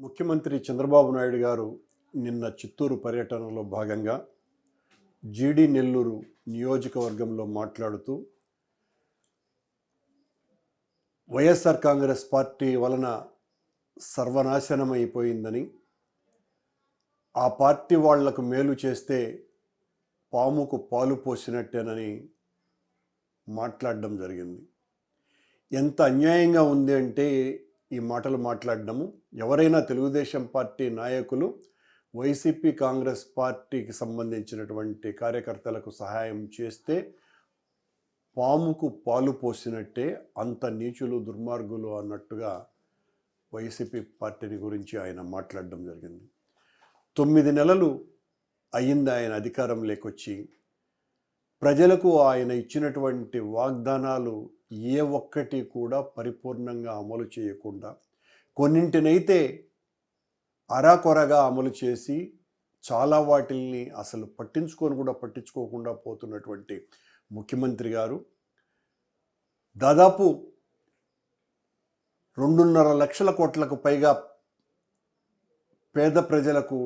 ముఖ్యమంత్రి చంద్రబాబు నాయుడు గారు నిన్న చిత్తూరు పర్యటనలో భాగంగా జీడి నెల్లూరు నియోజకవర్గంలో మాట్లాడుతూ వైఎస్ఆర్ కాంగ్రెస్ పార్టీ వలన సర్వనాశనమైపోయిందని ఆ పార్టీ వాళ్ళకు మేలు చేస్తే పాముకు పాలు పోసినట్టేనని మాట్లాడడం జరిగింది. ఎంత అన్యాయంగా ఉంది అంటే ఈ మాటలు మాట్లాడడము. ఎవరైనా తెలుగుదేశం పార్టీ నాయకులు వైసీపీ కాంగ్రెస్ పార్టీకి సంబంధించినటువంటి కార్యకర్తలకు సహాయం చేస్తే పాముకు పాలు పోసినట్టే అంత నీచులు దుర్మార్గులు అన్నట్టుగా వైసీపీ పార్టీని గురించి ఆయన మాట్లాడడం జరిగింది. తొమ్మిది నెలలు అయింది ఆయన అధికారం లేకొచ్చి ప్రజలకు ఆయన ఇచ్చినటువంటి వాగ్దానాలు ఏ ఒక్కటి కూడా పరిపూర్ణంగా అమలు చేయకుండా కొన్నింటినైతే అరాకొరగా అమలు చేసి చాలా వాటిల్ని అసలు పట్టించుకొని కూడా పట్టించుకోకుండా పోతున్నటువంటి ముఖ్యమంత్రి గారు. దాదాపు రెండున్నర లక్షల కోట్లకు పైగా పేద ప్రజలకు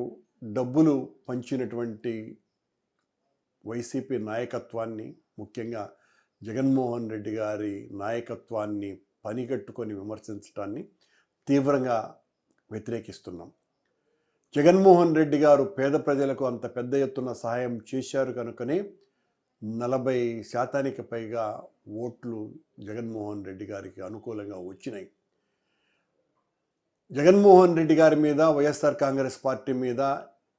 డబ్బులు పంచినటువంటి వైసీపీ నాయకత్వాన్ని ముఖ్యంగా జగన్మోహన్ రెడ్డి గారి నాయకత్వాన్ని పనిగట్టుకొని విమర్శించడాన్ని తీవ్రంగా వ్యతిరేకిస్తున్నాం. జగన్మోహన్ రెడ్డి గారు పేద ప్రజలకు అంత పెద్ద ఎత్తున సహాయం చేశారు కనుకనే నలభై శాతానికి పైగా ఓట్లు జగన్మోహన్ రెడ్డి గారికి అనుకూలంగా వచ్చినాయి. జగన్మోహన్ రెడ్డి గారి మీద వైఎస్ఆర్ కాంగ్రెస్ పార్టీ మీద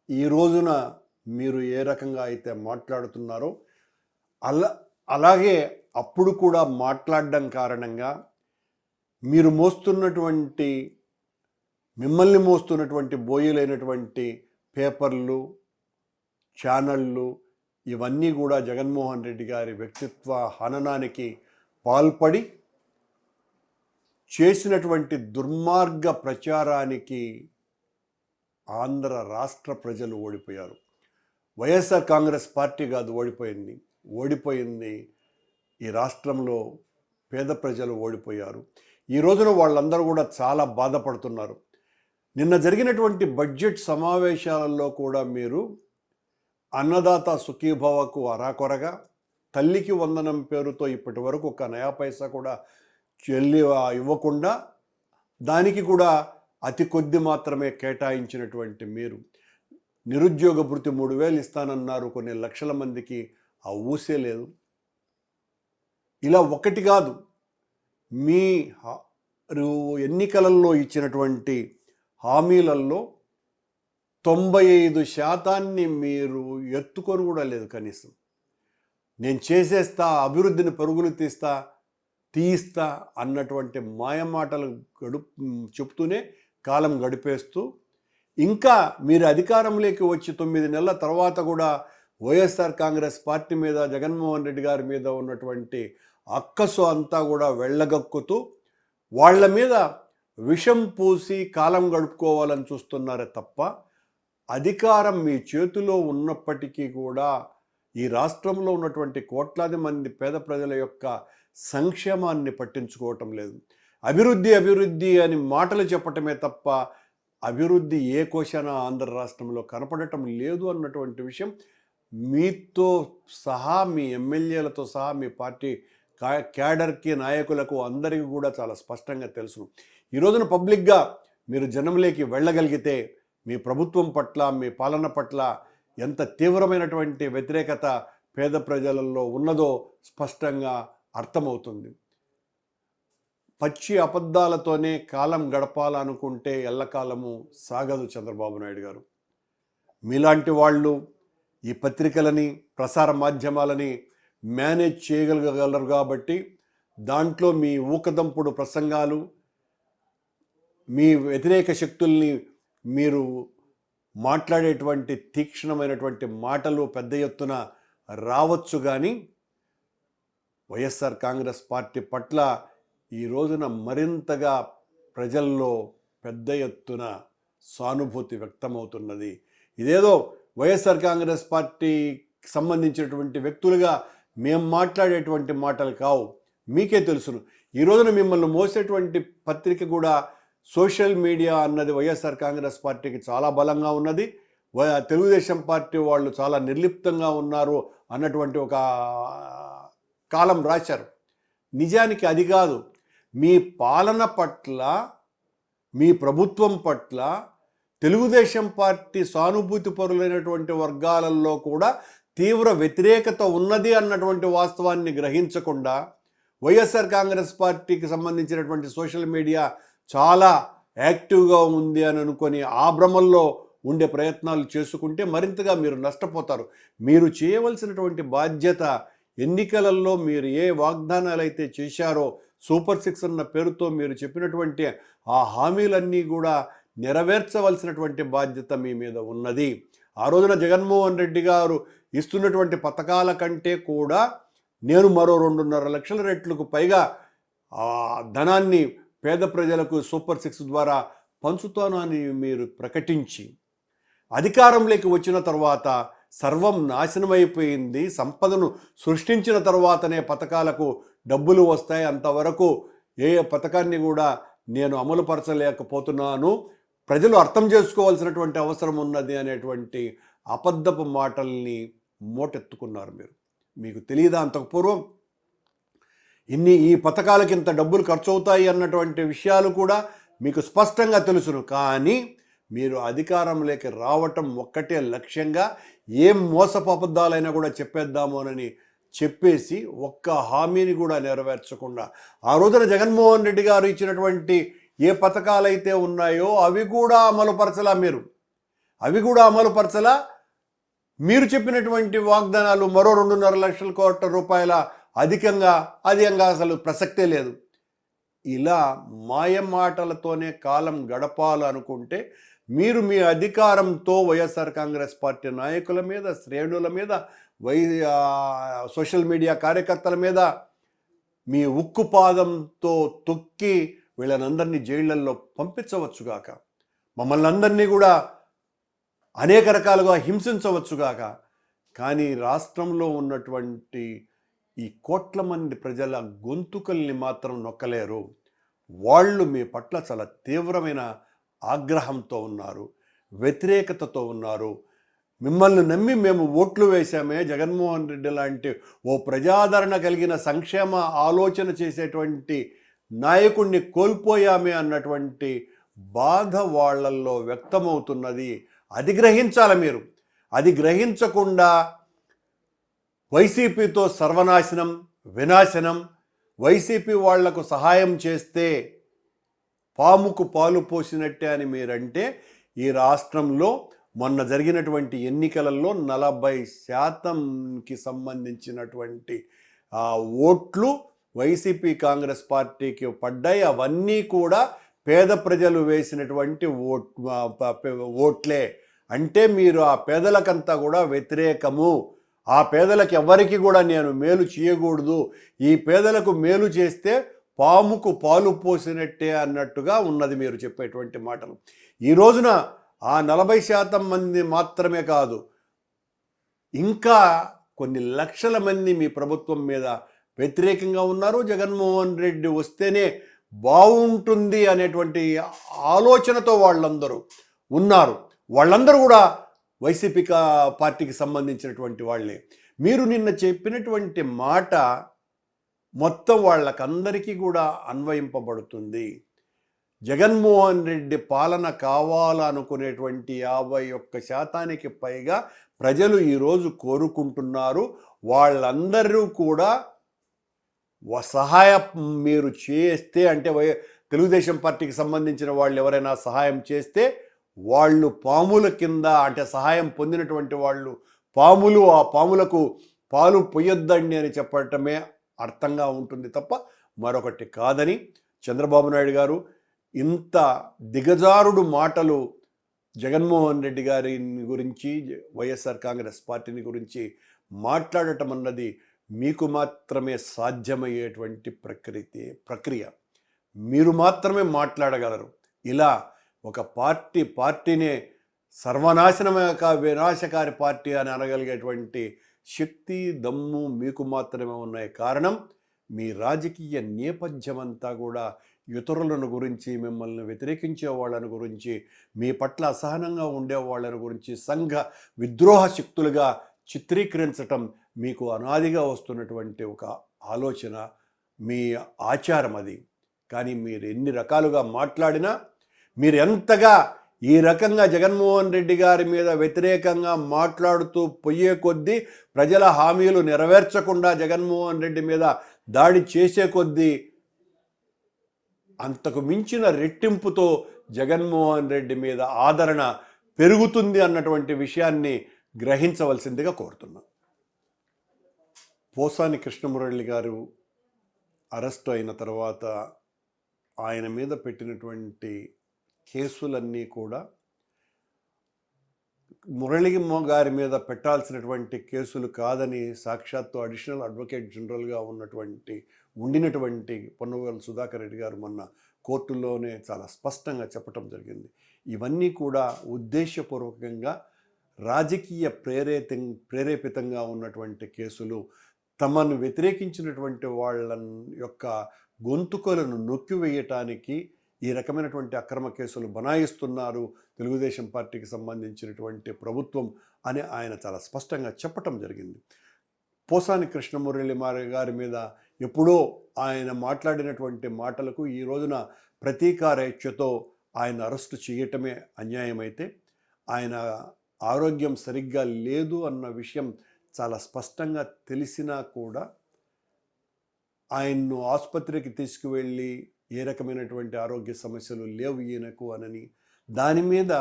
ఈ రోజున మీరు ఏ రకంగా అయితే మాట్లాడుతున్నారో అలా అలాగే అప్పుడు కూడా మాట్లాడడం కారణంగా మీరు మోస్తున్నటువంటి మిమ్మల్ని మోస్తున్నటువంటి బోయిలైనటువంటి పేపర్లు ఛానళ్ళు ఇవన్నీ కూడా జగన్మోహన్ రెడ్డి గారి వ్యక్తిత్వ హననానికి పాల్పడి చేసినటువంటి దుర్మార్గ ప్రచారానికి ఆంధ్ర రాష్ట్ర ప్రజలు ఓడిపోయారు. వైఎస్ఆర్ కాంగ్రెస్ పార్టీ కాదు ఓడిపోయింది. ఓడిపోయింది. ఈ రాష్ట్రంలో పేద ప్రజలు ఓడిపోయారు. ఈ రోజున వాళ్ళందరూ కూడా చాలా బాధపడుతున్నారు. నిన్న జరిగినటువంటి బడ్జెట్ సమావేశాలలో కూడా మీరు అన్నదాత సుఖీభవకు అరాకొరగా తల్లికి వందనం పేరుతో ఇప్పటి వరకు ఒక నయా పైసా కూడా చెల్లి ఇవ్వకుండా దానికి కూడా అతి కొద్ది మాత్రమే కేటాయించినటువంటి మీరు. నిరుద్యోగ భృతి మూడు వేలు ఇస్తానన్నారు కొన్ని లక్షల మందికి ఆ ఊసే లేదు. ఇలా ఒకటి కాదు. మీ ఎన్నికలలో ఇచ్చినటువంటి హామీలలో తొంభై ఐదు శాతాన్ని మీరు ఎత్తుకొని కూడా లేదు కనీసం. నేను చేసేస్తా అభివృద్ధిని పరుగులు తీస్తా తీస్తా అన్నటువంటి మాయమాటలు గడు చెప్తూనే కాలం గడిపేస్తూ ఇంకా మీరు అధికారంలోకి వచ్చి తొమ్మిది నెలల తర్వాత కూడా వైఎస్ఆర్ కాంగ్రెస్ పార్టీ మీద జగన్మోహన్ రెడ్డి గారి మీద ఉన్నటువంటి అక్కసు అంతా కూడా వెళ్ళగక్కుతూ వాళ్ళ మీద విషం పూసి కాలం గడుపుకోవాలని చూస్తున్నారే తప్ప అధికారం మీ చేతిలో ఉన్నప్పటికీ కూడా ఈ రాష్ట్రంలో ఉన్నటువంటి కోట్లాది మంది పేద ప్రజల యొక్క సంక్షేమాన్ని పట్టించుకోవటం లేదు. అభివృద్ధి అభివృద్ధి అని మాటలు చెప్పటమే తప్ప అభివృద్ధి ఏ కోశాన ఆంధ్ర రాష్ట్రంలో కనపడటం లేదు అన్నటువంటి విషయం మీతో సహా మీ ఎమ్మెల్యేలతో సహా మీ పార్టీ క్యాడర్కి నాయకులకు అందరికీ కూడా చాలా స్పష్టంగా తెలుసు ఈ రోజున పబ్లిక్గా మీరు జనంలోకి వెళ్ళగలిగితే మీ ప్రభుత్వం పట్ల మీ పాలన పట్ల ఎంత తీవ్రమైనటువంటి వ్యతిరేకత పేద ప్రజలలో ఉన్నదో స్పష్టంగా అర్థమవుతుంది. పచ్చి అబద్ధాలతోనే కాలం గడపాలనుకుంటే ఎల్లకాలము సాగదు చంద్రబాబు నాయుడు గారు. మీలాంటి వాళ్ళు ఈ పత్రికలని ప్రసార మాధ్యమాలని మేనేజ్ చేయగలగలరు కాబట్టి దాంట్లో మీ ఊకదంపుడు ప్రసంగాలు మీ వ్యతిరేక శక్తుల్ని మీరు మాట్లాడేటువంటి తీక్షణమైనటువంటి మాటలు పెద్ద ఎత్తున రావచ్చు కానీ వైఎస్ఆర్ కాంగ్రెస్ పార్టీ పట్ల ఈ రోజున మరింతగా ప్రజల్లో పెద్ద ఎత్తున సానుభూతి వ్యక్తమవుతున్నది. ఇదేదో వైఎస్ఆర్ కాంగ్రెస్ పార్టీకి సంబంధించినటువంటి వ్యక్తులుగా మేము మాట్లాడేటువంటి మాటలు కావు. మీకే తెలుసును ఈ రోజున మిమ్మల్ని మోసేటువంటి పత్రిక కూడా సోషల్ మీడియా అన్నది వైఎస్ఆర్ కాంగ్రెస్ పార్టీకి చాలా బలంగా ఉన్నది. తెలుగుదేశం పార్టీ వాళ్ళు చాలా నిర్లిప్తంగా ఉన్నారు అన్నటువంటి ఒక కాలం రాశారు. నిజానికి అది కాదు. మీ పాలన పట్ల మీ ప్రభుత్వం పట్ల తెలుగుదేశం పార్టీ సానుభూతి పరులైనటువంటి వర్గాలలో కూడా తీవ్ర వ్యతిరేకత ఉన్నది అన్నటువంటి వాస్తవాన్ని గ్రహించకుండా వైఎస్ఆర్ కాంగ్రెస్ పార్టీకి సంబంధించినటువంటి సోషల్ మీడియా చాలా యాక్టివ్గా ఉంది అని అనుకొని ఆ భ్రమల్లో ఉండే ప్రయత్నాలు చేసుకుంటే మరింతగా మీరు నష్టపోతారు. మీరు చేయవలసినటువంటి బాధ్యత ఎన్నికలలో మీరు ఏ వాగ్దానాలు అయితే చేశారో సూపర్ సిక్స్ అన్న పేరుతో మీరు చెప్పినటువంటి ఆ హామీలన్నీ కూడా నెరవేర్చవలసినటువంటి బాధ్యత మీ మీద ఉన్నది. ఆ రోజున జగన్మోహన్ రెడ్డి గారు ఇస్తున్నటువంటి పథకాల కంటే కూడా నేను మరో రెండున్నర లక్షల రెట్లకు పైగా ధనాన్ని పేద ప్రజలకు సూపర్ సిక్స్ ద్వారా పంచుతాను అని మీరు ప్రకటించి అధికారంలోకి వచ్చిన తర్వాత సర్వం నాశనమైపోయింది సంపదను సృష్టించిన తర్వాతనే పథకాలకు డబ్బులు వస్తాయి. అంతవరకు ఏ పథకాన్ని కూడా నేను అమలుపరచలేకపోతున్నాను. ప్రజలు అర్థం చేసుకోవాల్సినటువంటి అవసరం ఉన్నది అనేటువంటి అబద్ధపు మాటల్ని మోటెత్తుకున్నారు మీరు. మీకు తెలియదా అంతకు పూర్వం ఇన్ని ఈ పథకాలకి ఇంత డబ్బులు ఖర్చు అవుతాయి అన్నటువంటి విషయాలు కూడా మీకు స్పష్టంగా తెలుసును. కానీ మీరు అధికారంలోకి రావటం ఒక్కటే లక్ష్యంగా ఏం మోసపు అబద్ధాలైనా కూడా చెప్పేద్దామోనని చెప్పేసి ఒక్క హామీని కూడా నెరవేర్చకుండా ఆ రోజున జగన్మోహన్ రెడ్డి గారు ఇచ్చినటువంటి ఏ పథకాలైతే ఉన్నాయో అవి కూడా అమలుపరచలా మీరు. అవి కూడా అమలుపరచలా. మీరు చెప్పినటువంటి వాగ్దానాలు మరో రెండున్నర లక్షల కోట్ల రూపాయల అధికంగా అధికంగా అసలు ప్రసక్తే లేదు. ఇలా మాయ మాటలతోనే కాలం గడపాలనుకుంటే మీరు మీ అధికారంతో వైఎస్ఆర్ కాంగ్రెస్ పార్టీ నాయకుల మీద శ్రేణుల మీద వై సోషల్ మీడియా కార్యకర్తల మీద మీ ఉక్కు పాదంతో తొక్కి వీళ్ళనందరినీ జైళ్ళల్లో పంపించవచ్చుగాక. మమ్మల్ని అందరినీ కూడా అనేక రకాలుగా హింసించవచ్చుగాక. కానీ రాష్ట్రంలో ఉన్నటువంటి ఈ కోట్ల మంది ప్రజల గొంతుకల్ని మాత్రం నొక్కలేరు. వాళ్ళు మీ పట్ల చాలా తీవ్రమైన ఆగ్రహంతో ఉన్నారు వ్యతిరేకతతో ఉన్నారు. మిమ్మల్ని నమ్మి మేము ఓట్లు వేశామే జగన్మోహన్ రెడ్డి లాంటి ఓ ప్రజాదరణ కలిగిన సంక్షేమ ఆలోచన చేసేటువంటి నాయకుణ్ణి కోల్పోయామే అన్నటువంటి బాధ వాళ్ళల్లో వ్యక్తమవుతున్నది. అది గ్రహించాలి మీరు. అది గ్రహించకుండా వైసీపీతో సర్వనాశనం వినాశనం వైసీపీ వాళ్ళకు సహాయం చేస్తే పాముకు పాలు పోసినట్టే అని మీరంటే ఈ రాష్ట్రంలో మొన్న జరిగినటువంటి ఎన్నికలలో నలభై శాతంకి సంబంధించినటువంటి ఆ, ఓట్లు వైసీపీ కాంగ్రెస్ పార్టీకి పడ్డాయి. అవన్నీ కూడా పేద ప్రజలు వేసినటువంటి ఓట్ ఓట్లే. అంటే మీరు ఆ పేదలకంతా కూడా వ్యతిరేకము. ఆ పేదలకు ఎవరికి కూడా నేను మేలు చేయకూడదు. ఈ పేదలకు మేలు చేస్తే పాముకు పాలు పోసినట్టే అన్నట్టుగా ఉన్నది మీరు చెప్పేటువంటి మాటలు. ఈ రోజున ఆ నలభై శాతం మంది మాత్రమే కాదు ఇంకా కొన్ని లక్షల మంది మీ ప్రభుత్వం మీద వ్యతిరేకంగా ఉన్నారు. జగన్మోహన్ రెడ్డి వస్తేనే బాగుంటుంది అనేటువంటి ఆలోచనతో వాళ్ళందరూ ఉన్నారు. వాళ్ళందరూ కూడా వైసీపీ కా- పార్టీకి సంబంధించినటువంటి వాళ్ళే. మీరు నిన్న చెప్పినటువంటి మాట మొత్తం వాళ్ళకందరికీ కూడా అన్వయింపబడుతుంది. జగన్మోహన్ రెడ్డి పాలన కావాలనుకునేటువంటి యాభై ఒక్క శాతానికి పైగా ప్రజలు ఈరోజు కోరుకుంటున్నారు. వాళ్ళందరూ కూడా సహాయం మీరు చేస్తే అంటే వై తెలుగుదేశం పార్టీకి సంబంధించిన వాళ్ళు ఎవరైనా సహాయం చేస్తే వాళ్ళు పాముల కింద అంటే సహాయం పొందినటువంటి వాళ్ళు పాములు ఆ పాములకు పాలు పొయ్యొద్దండి అని చెప్పటమే అర్థంగా ఉంటుంది తప్ప మరొకటి కాదని చంద్రబాబు నాయుడు గారు ఇంత దిగజారుడు మాటలు జగన్మోహన్ రెడ్డి గారిని గురించి వైఎస్ఆర్ కాంగ్రెస్ పార్టీని గురించి మాట్లాడటం అన్నది మీకు మాత్రమే సాధ్యమయ్యేటువంటి ప్రకృతి ప్రక్రియ. మీరు మాత్రమే మాట్లాడగలరు. ఇలా ఒక పార్టీ పార్టీనే సర్వనాశనమక వినాశకారి పార్టీ అని అనగలిగేటువంటి శక్తి దమ్ము మీకు మాత్రమే ఉన్నాయి. కారణం మీ రాజకీయ నేపథ్యం అంతా కూడా ఇతరులను గురించి మిమ్మల్ని వ్యతిరేకించే వాళ్ళని గురించి మీ పట్ల అసహనంగా ఉండే వాళ్ళని గురించి సంఘ విద్రోహ శక్తులుగా చిత్రీకరించటం మీకు అనాదిగా వస్తున్నటువంటి ఒక ఆలోచన మీ ఆచారం అది. కానీ మీరు ఎన్ని రకాలుగా మాట్లాడినా మీరు ఎంతగా ఈ రకంగా జగన్మోహన్ రెడ్డి గారి మీద వ్యతిరేకంగా మాట్లాడుతూ పోయే కొద్దీ ప్రజల హామీలు నెరవేర్చకుండా జగన్మోహన్ రెడ్డి మీద దాడి చేసే కొద్దీ అంతకు మించిన రెట్టింపుతో జగన్మోహన్ రెడ్డి మీద ఆదరణ పెరుగుతుంది అన్నటువంటి విషయాన్ని గ్రహించవలసిందిగా కోరుతున్నాను. పోసాని కృష్ణమురళి గారు అరెస్ట్ అయిన తర్వాత ఆయన మీద పెట్టినటువంటి కేసులన్నీ కూడా మురళి గారి మీద పెట్టాల్సినటువంటి కేసులు కాదని సాక్షాత్తు అడిషనల్ అడ్వకేట్ జనరల్గా ఉన్నటువంటి ఉండినటువంటి పొన్నవేలు సుధాకర్ రెడ్డి గారు మొన్న కోర్టులోనే చాలా స్పష్టంగా చెప్పటం జరిగింది. ఇవన్నీ కూడా ఉద్దేశపూర్వకంగా రాజకీయ ప్రేరేత ప్రేరేపితంగా ఉన్నటువంటి కేసులు తమను వ్యతిరేకించినటువంటి వాళ్ళ యొక్క గొంతుకలను నొక్కివేయటానికి ఈ రకమైనటువంటి అక్రమ కేసులు బనాయిస్తున్నారు. తెలుగుదేశం పార్టీకి సంబంధించినటువంటి ప్రభుత్వం అని ఆయన చాలా స్పష్టంగా చెప్పటం జరిగింది. పోసాని కృష్ణమురళి గారి మీద ఎప్పుడో ఆయన మాట్లాడినటువంటి మాటలకు ఈ రోజున ప్రతీకారేచ్ఛతో ఆయన అరెస్టు చేయటమే అన్యాయమైతే ఆయన ఆరోగ్యం సరిగ్గా లేదు అన్న విషయం చాలా స్పష్టంగా తెలిసినా కూడా ఆయన్ను ఆసుపత్రికి తీసుకువెళ్ళి ఏ రకమైనటువంటి ఆరోగ్య సమస్యలు లేవు ఈయనకు అనని దాని మీద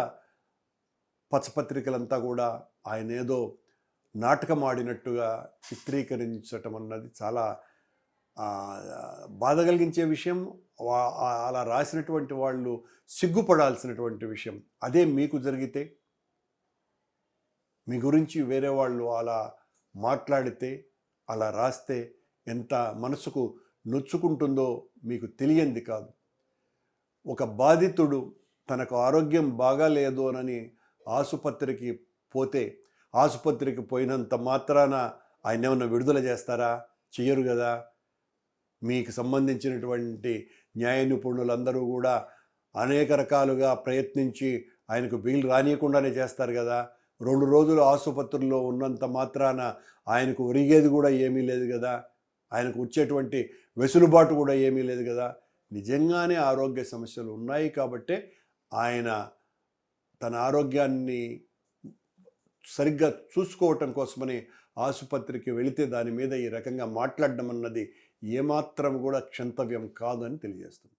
పచ్చపత్రికలంతా కూడా ఆయన ఏదో నాటకం ఆడినట్టుగా చిత్రీకరించటం అన్నది చాలా బాధ కలిగించే విషయం. అలా రాసినటువంటి వాళ్ళు సిగ్గుపడాల్సినటువంటి విషయం. అదే మీకు జరిగితే మీ గురించి వేరే వాళ్ళు అలా మాట్లాడితే అలా రాస్తే ఎంత మనసుకు నొచ్చుకుంటుందో మీకు తెలియంది కాదు. ఒక బాధితుడు తనకు ఆరోగ్యం బాగాలేదు అని ఆసుపత్రికి పోతే ఆసుపత్రికి పోయినంత మాత్రాన ఆయన ఏమన్నా విడుదల చేస్తారా? చెయ్యరు కదా. మీకు సంబంధించినటువంటి న్యాయ నిపుణులందరూ కూడా అనేక రకాలుగా ప్రయత్నించి ఆయనకు బెయిల్ రానియకుండానే చేస్తారు కదా. రెండు రోజులు ఆసుపత్రిలో ఉన్నంత మాత్రాన ఆయనకు ఒరిగేది కూడా ఏమీ లేదు కదా. ఆయనకు వచ్చేటువంటి వెసులుబాటు కూడా ఏమీ లేదు కదా. నిజంగానే ఆరోగ్య సమస్యలు ఉన్నాయి కాబట్టే ఆయన తన ఆరోగ్యాన్ని సరిగ్గా చూసుకోవటం కోసమని ఆసుపత్రికి వెళితే దాని మీద ఈ రకంగా మాట్లాడడం అన్నది ఏమాత్రం కూడా క్షంతవ్యం కాదని తెలియజేస్తుంది.